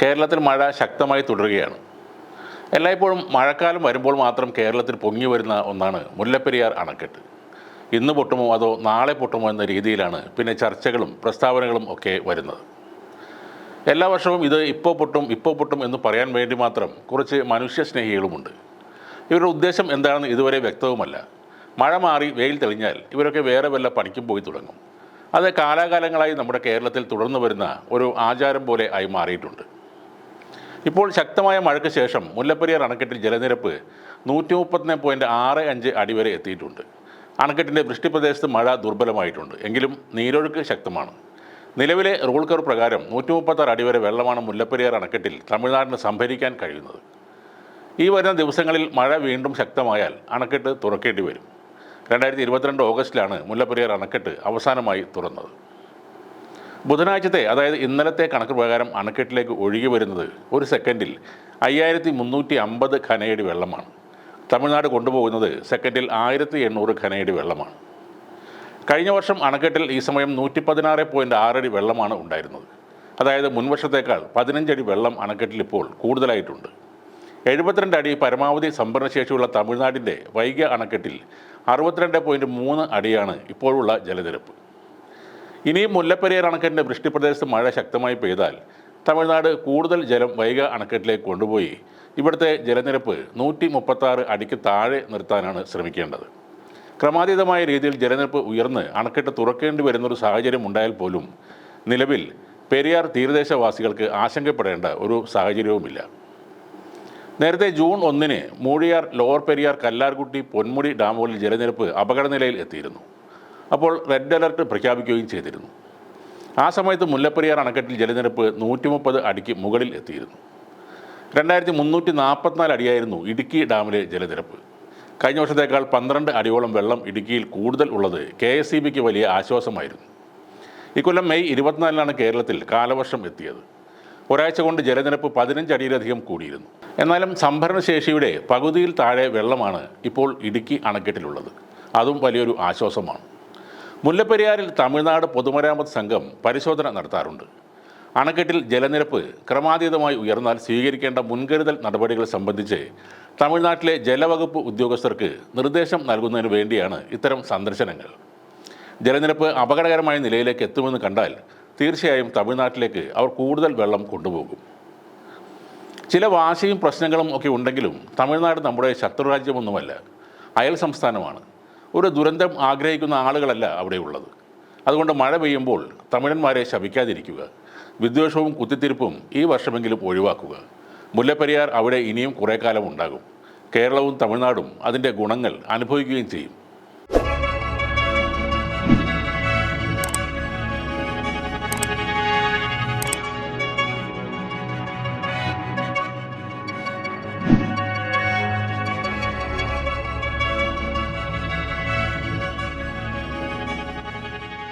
കേരളത്തിൽ മഴ ശക്തമായി തുടരുകയാണ്. എല്ലായ്പ്പോഴും മഴക്കാലം വരുമ്പോൾ മാത്രം കേരളത്തിൽ പൊങ്ങി വരുന്ന ഒന്നാണ് മുല്ലപ്പെരിയാർ അണക്കെട്ട്. ഇന്ന് പൊട്ടുമോ അതോ നാളെ പൊട്ടുമോ എന്ന രീതിയിലാണ് പിന്നെ ചർച്ചകളും പ്രസ്താവനകളും ഒക്കെ വരുന്നത്. എല്ലാ വർഷവും ഇത് ഇപ്പോൾ പൊട്ടും ഇപ്പോൾ പൊട്ടും എന്ന് പറയാൻ വേണ്ടി മാത്രം കുറച്ച് മനുഷ്യസ്നേഹികളുമുണ്ട്. ഇവരുടെ ഉദ്ദേശം എന്താണെന്ന് ഇതുവരെ വ്യക്തവുമല്ല. മഴ മാറി വെയിൽ തെളിഞ്ഞാൽ ഇവരൊക്കെ വേറെ വല്ല പണിക്കും പോയി തുടങ്ങും. അത് കാലാകാലങ്ങളായി നമ്മുടെ കേരളത്തിൽ തുടർന്നു വരുന്ന ഒരു ആചാരം പോലെ ആയി മാറിയിട്ടുണ്ട്. ഇപ്പോൾ ശക്തമായ മഴയ്ക്ക് ശേഷം മുല്ലപ്പെരിയാർ അണക്കെട്ടിൽ ജലനിരപ്പ് നൂറ്റി മുപ്പത്തൊന്ന് പോയിന്റ് ആറ് അഞ്ച് അടി വരെ എത്തിയിട്ടുണ്ട്. അണക്കെട്ടിന്റെ വൃഷ്ടിപ്രദേശത്ത് മഴ ദുർബലമായിട്ടുണ്ട്. എങ്കിലും നീരൊഴുക്ക് ശക്തമാണ്. നിലവിലെ റൂൾ കർവ് പ്രകാരം നൂറ്റി മുപ്പത്താറ് അടി വരെ വെള്ളമാണ് മുല്ലപ്പെരിയാർ അണക്കെട്ടിൽ തമിഴ്നാടിന് സംഭരിക്കാൻ കഴിയുന്നത്. ഈ വരുന്ന ദിവസങ്ങളിൽ മഴ വീണ്ടും ശക്തമായാൽ അണക്കെട്ട് തുറക്കേണ്ടി വരും. രണ്ടായിരത്തി ഇരുപത്തിരണ്ട് ഓഗസ്റ്റിലാണ് മുല്ലപ്പെരിയാർ അണക്കെട്ട് അവസാനമായി തുറന്നത്. ബുധനാഴ്ചത്തെ അതായത് ഇന്നലത്തെ കണക്ക് പ്രകാരം അണക്കെട്ടിലേക്ക് ഒഴുകി വരുന്നത് ഒരു സെക്കൻഡിൽ അയ്യായിരത്തി മുന്നൂറ്റി അമ്പത് ഖനയടി വെള്ളമാണ്. തമിഴ്നാട് കൊണ്ടുപോകുന്നത് സെക്കൻഡിൽ ആയിരത്തി എണ്ണൂറ് ഖനയടി വെള്ളമാണ്. കഴിഞ്ഞ വർഷം അണക്കെട്ടിൽ ഈ സമയം നൂറ്റി പതിനാറ് പോയിന്റ് ആറടി വെള്ളമാണ് ഉണ്ടായിരുന്നത്. അതായത് മുൻവർഷത്തേക്കാൾ പതിനഞ്ചടി വെള്ളം അണക്കെട്ടിൽ ഇപ്പോൾ കൂടുതലായിട്ടുണ്ട്. എഴുപത്തിരണ്ട് അടി പരമാവധി സംഭരണശേഷിയുള്ള തമിഴ്നാടിന്റെ വൈഗ അണക്കെട്ടിൽ അറുപത്തിരണ്ട് പോയിന്റ് മൂന്ന് അടിയാണ് ഇപ്പോഴുള്ള ജലനിരപ്പ്. ഇനിയും മുല്ലപ്പെരിയാർ അണക്കെട്ടിന്റെ വൃഷ്ടിപ്രദേശത്ത് മഴ ശക്തമായി പെയ്താൽ തമിഴ്നാട് കൂടുതൽ ജലം വൈഗ അണക്കെട്ടിലേക്ക് കൊണ്ടുപോയി. ഇവിടുത്തെ ജലനിരപ്പ് നൂറ്റി മുപ്പത്താറ് അടിക്ക് താഴെ നിർത്താനാണ് ശ്രമിക്കേണ്ടത്. ക്രമാതീതമായ രീതിയിൽ ജലനിരപ്പ് ഉയർന്ന് അണക്കെട്ട് തുറക്കേണ്ടി വരുന്നൊരു സാഹചര്യം ഉണ്ടായാൽ പോലും നിലവിൽ പെരിയാർ തീരദേശവാസികൾക്ക് ആശങ്കപ്പെടേണ്ട ഒരു സാഹചര്യവുമില്ല. നേരത്തെ ജൂൺ ഒന്നിന് മൂഴിയാർ ലോവർ പെരിയാർ കല്ലാർകുട്ടി പൊന്മുടി ഡാമുകളിൽ ജലനിരപ്പ് അപകടനിലയിൽ എത്തിയിരുന്നു. അപ്പോൾ റെഡ് അലർട്ട് പ്രഖ്യാപിക്കുകയും ചെയ്തിരുന്നു. ആ സമയത്ത് മുല്ലപ്പെരിയാർ അണക്കെട്ടിൽ ജലനിരപ്പ് നൂറ്റി മുപ്പത് അടിക്ക് മുകളിൽ എത്തിയിരുന്നു. രണ്ടായിരത്തി മുന്നൂറ്റി നാൽപ്പത്തിനാല് അടിയായിരുന്നു ഇടുക്കി ഡാമിലെ ജലനിരപ്പ്. കഴിഞ്ഞ വർഷത്തേക്കാൾ പന്ത്രണ്ട് അടിയോളം വെള്ളം ഇടുക്കിയിൽ കൂടുതൽ ഉള്ളത് കെ എസ് സി ബിക്ക് വലിയ ആശ്വാസമായിരുന്നു. ഇക്കൊല്ലം മെയ് ഇരുപത്തിനാലിനാണ് കേരളത്തിൽ കാലവർഷം എത്തിയത്. ഒരാഴ്ച കൊണ്ട് ജലനിരപ്പ് പതിനഞ്ച് അടിയിലധികം കൂടിയിരുന്നു. എന്നാലും സംഭരണശേഷിയുടെ പകുതിയിൽ താഴെ വെള്ളമാണ് ഇപ്പോൾ ഇടുക്കി അണക്കെട്ടിലുള്ളത്. അതും വലിയൊരു ആശ്വാസമാണ്. മുല്ലപ്പെരിയാറിൽ തമിഴ്നാട് പൊതുമരാമത്ത് സംഘം പരിശോധന നടത്താറുണ്ട്. അണക്കെട്ടിൽ ജലനിരപ്പ് ക്രമാതീതമായി ഉയർന്നാൽ സ്വീകരിക്കേണ്ട മുൻകരുതൽ നടപടികൾ സംബന്ധിച്ച് തമിഴ്നാട്ടിലെ ജലവകുപ്പ് ഉദ്യോഗസ്ഥർക്ക് നിർദ്ദേശം നൽകുന്നതിന് വേണ്ടിയാണ് ഇത്തരം സന്ദർശനങ്ങൾ. ജലനിരപ്പ് അപകടകരമായ നിലയിലേക്ക് എത്തുമെന്ന് കണ്ടാൽ തീർച്ചയായും തമിഴ്നാട്ടിലേക്ക് അവർ കൂടുതൽ വെള്ളം കൊണ്ടുപോകും. ചില വാശിയും പ്രശ്നങ്ങളും ഒക്കെ ഉണ്ടെങ്കിലും തമിഴ്നാട് നമ്മുടെ ശത്രുരാജ്യമൊന്നുമല്ല. അയൽ സംസ്ഥാനമാണ്. ഒരു ദുരന്തം ആഗ്രഹിക്കുന്ന ആളുകളല്ല അവിടെയുള്ളത് അതുകൊണ്ട് മഴ പെയ്യുമ്പോൾ തമിഴന്മാരെ ശപിക്കാതിരിക്കുക. വിദ്വേഷവും കുത്തിത്തിരിപ്പും ഈ വർഷമെങ്കിലും ഒഴിവാക്കുക. മുല്ലപ്പെരിയാർ അവിടെ ഇനിയും കുറേ കാലം ഉണ്ടാകും. കേരളവും തമിഴ്നാടും അതിന്റെ ഗുണങ്ങൾ അനുഭവിക്കുകയും ചെയ്യും.